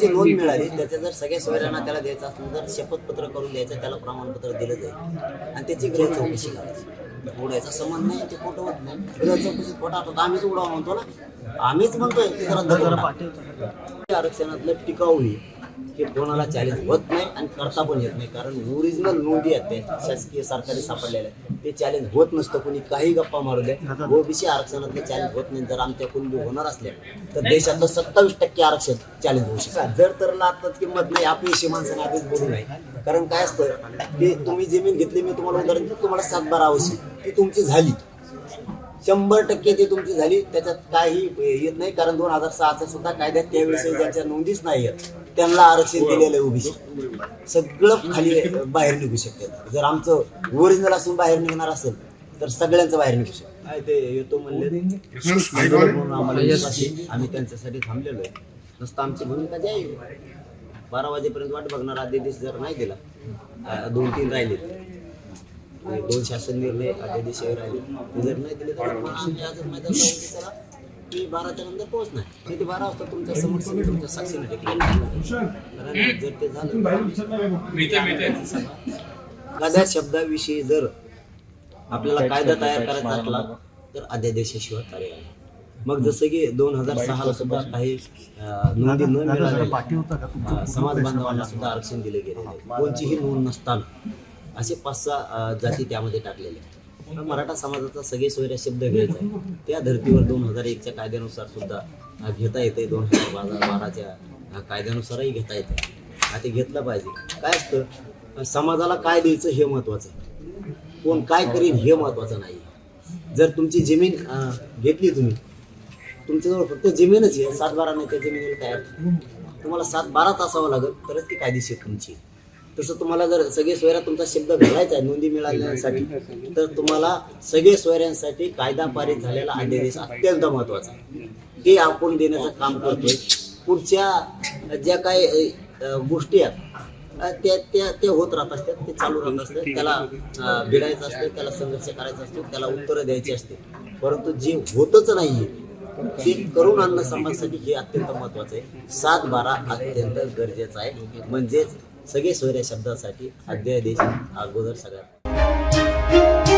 ज्याची नोंद मिळाली त्याच्या जर सगळ्या सोयऱ्यांना त्याला द्यायचं असेल तर शपथपत्र करून द्यायचं त्याला प्रमाणपत्र दिलं जाईल. आणि त्याची गृह चौकशी करायची. उडायचा संबंध नाही ते खोटं होत नाही. गृह चौकशीत खोटा होतो आम्हीच उडावा म्हणतो ना. आम्हीच म्हणतोय की जरा आरक्षणातलं टिकाऊ हे कोणाला चॅलेंज होत नाही आणि करता पण येत नाही. कारण ओरिजिनल नोंदी आहेत शासकीय सरकारी सापडलेल्या आहेत. ते चॅलेंज होत नसतं. कोणी काही गप्पा मारू दे. ओबीसी आरक्षणातलं चॅलेंज होत नाही. जर आमच्या कुणबी होणार असल्या तर देशातलं सत्तावीस टक्के आरक्षण चॅलेंज होऊ शकतं. जर तर लातात किंमत नाही अपयशी माणसाने आधीच बोलू नये कारण काय असतं की तुम्ही जमीन घेतली मी तुम्हाला उदाहरण देतो, तुम्हाला सातबारा आवश्यक. ती तुमची झाली. शंभर टक्के ती तुमची झाली. त्याच्यात काही येत नाही कारण दोन हजार सहाचा सुद्धा कायद्यात त्यावेळेस ज्यांच्या नोंदीच नाही आहेत त्यांना आरक्षण दिलेलं आहे ओबीसी. सगळं खाली बाहेर निघू शकतात जर आमचं ओरिजिनल असून बाहेर निघणार असेल तर सगळ्यांचं बाहेर निघू शकतं. काय ते येतो म्हणले? म्हणून आम्हाला. आम्ही त्यांच्यासाठी थांबलेलो आहे. नुसतं आमची भूमिका जी आहे. बारा वाजेपर्यंत वाट बघणार आदेश जर नाही दिला दोन तीन राहिले दोन शासन निर्णय आदेश राहिले जर नाही दिले तर मग आम्ही आज मैदान लावून की चला. की बाराच्या नंतर पोहोचणार. मी ते बारा वाजता तुमच्यासमोर समोर तुमच्या साक्षीने टेकले कारण जर ते झालं एखाद्या शब्दाविषयी जर आपल्याला कायदा तयार करायचा असला तर अध्यादेशाशिवाय कार्य. मग जसं की दोन हजार सहाला सुद्धा काही नोंदी न मिळालेल्या अं, समाज बांधवांना सुद्धा आरक्षण दिले गेलेले आहे. कोणतीही नोंद नसताना असे पाच सहा जाती त्यामध्ये टाकलेले आहेत. मराठा समाजाचा सगळे सोयऱ्या शब्द घ्यायचा आहे त्या धर्तीवर दोन हजार एकच्या कायद्यानुसार सुद्धा घेता येते दोन हजार बारा बाराच्या कायद्यानुसारही घेता येते आता ते घेतलं पाहिजे. काय असतं? समाजाला काय द्यायचं हे महत्वाचं आहे. कोण काय करीन हे महत्वाचं नाही जर तुमची जमीन घेतली तुम्ही तुमच्याजवळ फक्त जमीनच आहे. सात बारा नाही त्या जमिनीला तयार. तुम्हाला सात बाराच असावं लागेल तरच ती कायदेशीर तुमची आहे. तसं तुम्हाला जर सगळे सोयऱ्या तुमचा शब्द घालायचा आहे नोंदी मिळाल्यासाठी तर तुम्हाला सगळे सोयऱ्यांसाठी कायदा पारित झालेला अध्यादेश अत्यंत महत्त्वाचा आहे. ते आपण देण्याचं काम करतोय. पुढच्या ज्या काही गोष्टी आहेत त्या त्या ते होत राहत असतात ते चालू राहत असतात. त्याला भिडायचं असतं त्याला संघर्ष करायचा असतो त्याला उत्तरं द्यायची असते. परंतु जे होतच नाहीये ते करून आणणं समाजासाठी हे अत्यंत महत्वाचं आहे. सात बारा अत्यंत गरजेचं आहे. म्हणजेच सगळे सोयरे शब्दासाठी अध्यादेश अगोदर सगळ्यात